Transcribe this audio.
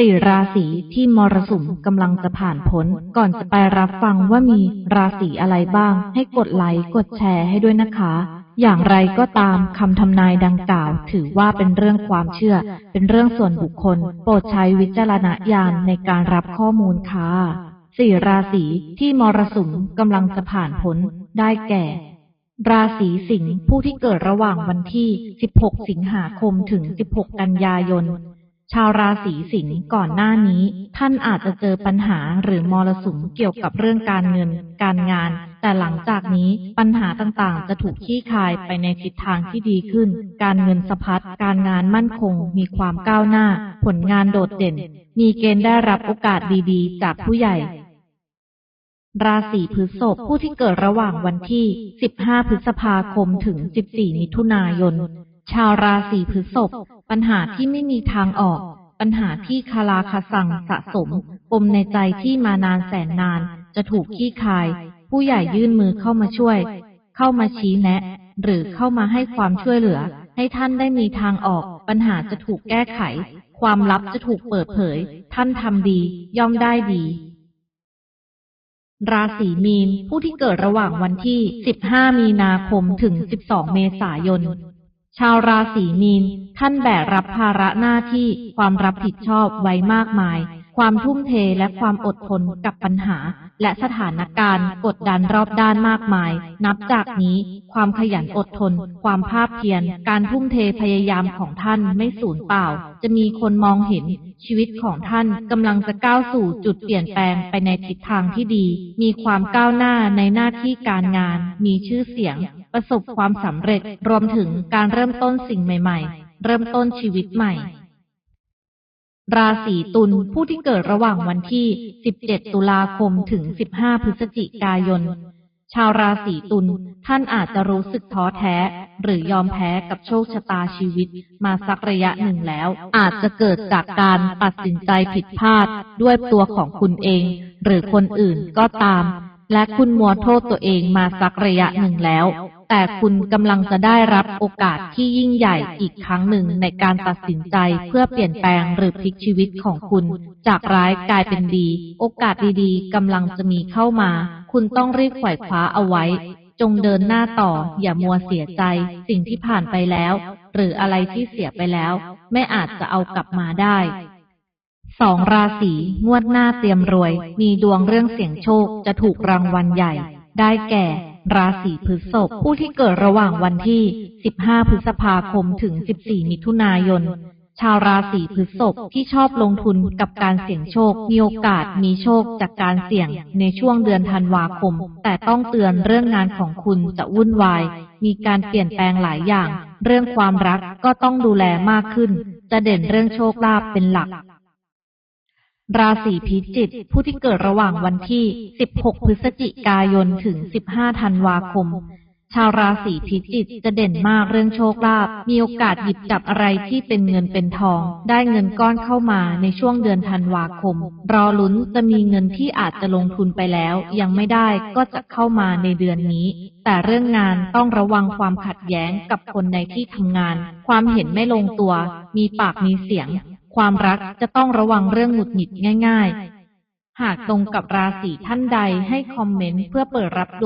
สี่ราศีที่มรสุมกำลังจะผ่านพ้น ก่อนจะไปรับฟังว่ามีราศีอะไรบ้าง ให้กดไลค์กดแชร์ให้ด้วยนะคะ อย่างไรก็ตามคำทำนายดังกล่าว ถือว่าเป็นเรื่องความเชื่อ เป็นเรื่องส่วนบุคคล โปรดใช้วิจารณญาณในการรับข้อมูลค่ะสี่ราศีที่มรสุมกำลังจะผ่านพ้นได้แก่ ราศีสิงห์ผู้ที่เกิดระหว่างวันที่ 16 สิงหาคมถึง 16 กันยายน ชาวราศีสิงห์ก่อนหน้านี้ ท่านอาจจะเจอปัญหาหรือมรสุมเกี่ยวกับเรื่องการเงิน การงาน แต่หลังจากนี้ปัญหาต่างๆ จะถูกขี้คายไปในทิศทางที่ดีขึ้น การเงินสะพัดการงานมั่นคง มีความก้าวหน้า ผลงานโดดเด่น มีเกณฑ์ได้รับโอกาสดีๆ จากผู้ใหญ่ราศีพฤษภผู้ที่เกิดระหว่างวันที่ 15 พฤษภาคม ถึง 14 มิถุนายน ชาวราศีพฤษภปัญหาที่ไม่มีทางออก ปัญหาที่คาราคาซังสะสม ปมในใจที่มานานแสนนาน จะถูกขี้คาย ผู้ใหญ่ยื่นมือเข้ามาช่วย เข้ามาชี้แนะ หรือเข้ามาให้ความช่วยเหลือ ให้ท่านได้มีทางออก ปัญหาจะถูกแก้ไข ความลับจะถูกเปิดเผย ท่านทำดี ย่อมได้ดีราศีมีน ผู้ที่เกิดระหว่างวันที่ 15 มีนาคม ถึง 12 เมษายน ชาวราศีมีน ท่านแบกรับภาระหน้าที่ความรับผิดชอบไว้มากมาย ความทุ่มเทและความอดทนกับปัญหา และสถานการณ์กดดันรอบด้านมากมาย นับจากนี้ ความขยันอดทน ความภาคเพียรการทุ่มเทพยายามของท่านไม่สูญเปล่า จะมีคนมองเห็นชีวิตของท่านกำลังจะก้าวสู่จุดเปลี่ยนแปลงไปในทิศทางที่ดี มีความก้าวหน้าในหน้าที่การงาน มีชื่อเสียง ประสบความสำเร็จ รวมถึงการเริ่มต้นสิ่งใหม่ ๆ เริ่มต้นชีวิตใหม่ ราศีตุลผู้ที่เกิดระหว่างวันที่ 17 ตุลาคมถึง 15 พฤศจิกายน ชาวราศีตุลท่านอาจจะรู้สึกท้อแท้ หรือยอมแพ้กับโชคชะตาชีวิตมาสักระยะหนึ่งแล้ว อาจจะเกิดจากการตัดสินใจผิดพลาดด้วยตัวของคุณเอง หรือคนอื่นก็ตาม และคุณมัวโทษตัวเองมาสักระยะหนึ่งแล้ว แต่คุณกำลังจะได้รับโอกาสที่ยิ่งใหญ่อีกครั้งหนึ่งในการตัดสินใจเพื่อเปลี่ยนแปลงหรือพลิกชีวิตของคุณ จากร้ายกลายเป็นดี โอกาสดีๆกำลังจะมีเข้ามา คุณต้องรีบไขว่คว้าเอาไว้ จงเดินหน้าต่อ อย่ามัวเสียใจ สิ่งที่ผ่านไปแล้ว หรืออะไรที่เสียไปแล้ว ไม่อาจจะเอากลับมาได้สองราศีงวดหน้าเตรียมรวย มีดวงเรื่องเสี่ยงโชคจะถูกรางวัลใหญ่ ได้แก่ ราศีพฤษภผู้ที่เกิดระหว่างวันที่ 15 พฤษภาคมถึง 14 มิถุนายน ชาวราศีพฤษภที่ชอบลงทุนกับการเสี่ยงโชค มีโอกาสมีโชคจากการเสี่ยงในช่วงเดือนธันวาคม แต่ต้องเตือนเรื่องงานของคุณจะวุ่นวาย มีการเปลี่ยนแปลงหลายอย่าง เรื่องความรักก็ต้องดูแลมากขึ้น จะเด่นเรื่องโชคลาภเป็นหลัก ราศีพิจิกผู้ที่เกิดระหว่างวันที่ 16 พฤศจิกายนถึง 15 ธันวาคม ชาวราศีพิจิกจะเด่นมากเรื่องโชคลาภ มีโอกาสหยิบจับอะไรที่เป็นเงินเป็นทอง ได้เงินก้อนเข้ามาในช่วงเดือนธันวาคม รอลุ้นจะมีเงินที่อาจจะลงทุนไปแล้ว ยังไม่ได้ก็จะเข้ามาในเดือนนี้ แต่เรื่องงานต้องระวังความขัดแย้งกับคนในที่ทำงาน ความเห็นไม่ลงตัว มีปากมีเสียง ความรักจะต้องระวังเรื่องหงุดหงิดง่าย ๆ หากตรงกับราศีท่านใดให้คอมเมนต์เพื่อเปิดรับดวง